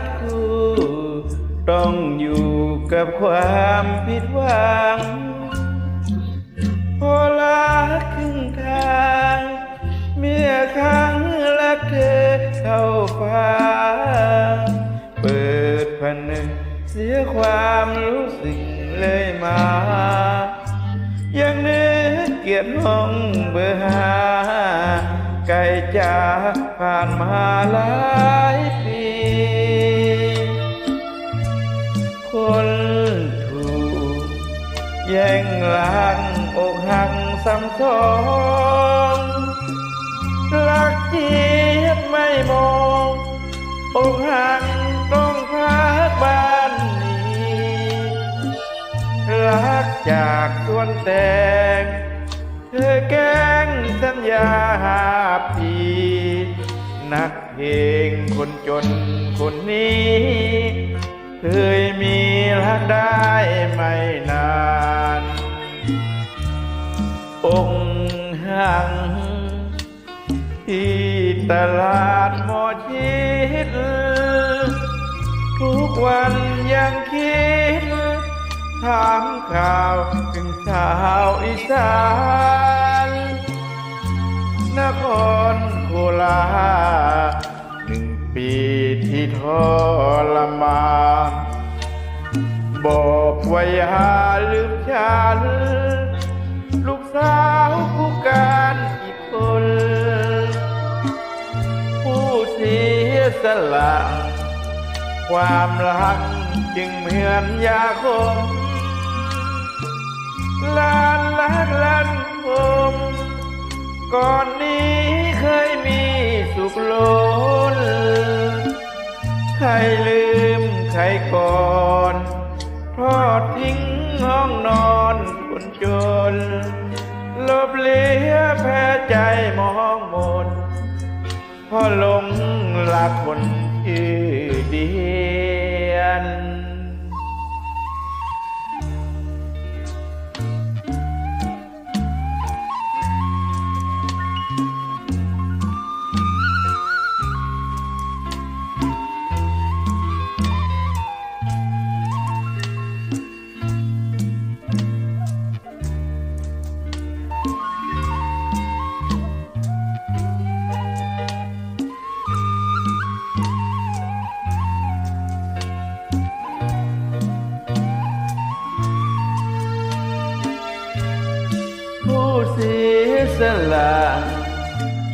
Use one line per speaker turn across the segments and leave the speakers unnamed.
ดคู่ต้องอยู่กับความผิดหวังพอลาขึ้นทางเมื่อครั้งลกเธอเข้าฟ้าเปิดพันหนึ่งเสียความรู้สึกเลยมา ยังนึกเกียดห้องเบอร์หาไก่จากผ่านมาหลายปี แย่งลังอกหักซ้ำซ้อนรักเจียดไม่มองอกหักต้องพักบ้านนี้รักจากส่วนแตงเธอแก้งสัญญาหาปีนักเพลงคนจนคนนี้ เคยมีรักได้ไม่นาน งหัง ที่ตลาดหมอชิดทุกวันยังคิด ถามข่าวถึงสาวอีสานนครโคราชหนึ่งปีที่ทรมานบอกว่าอย่าลืมฉัน สละ ความรักจึงเหมือนยาคมลานลักลันคมก่อนนี้เคยมีสุขล้นใครลืมใครก่อนทอดทิ้งห้องนอนคนจน ลบเลียแพ้ใจมองมน พอหลงรักคนชื่อเดี สละ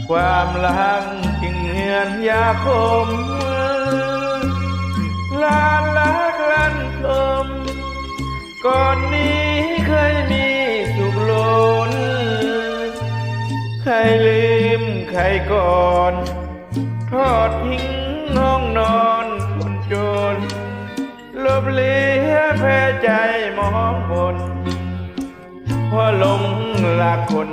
ความรักจึงเหือนยาคมลานลักลันคมก่อนนี้เคยมีสุขล้นใครลืมใครก่อนทอดทิ้งห้องนอนคนจนลบเลียแพ้ใจมองบนเพราะหลงรักคน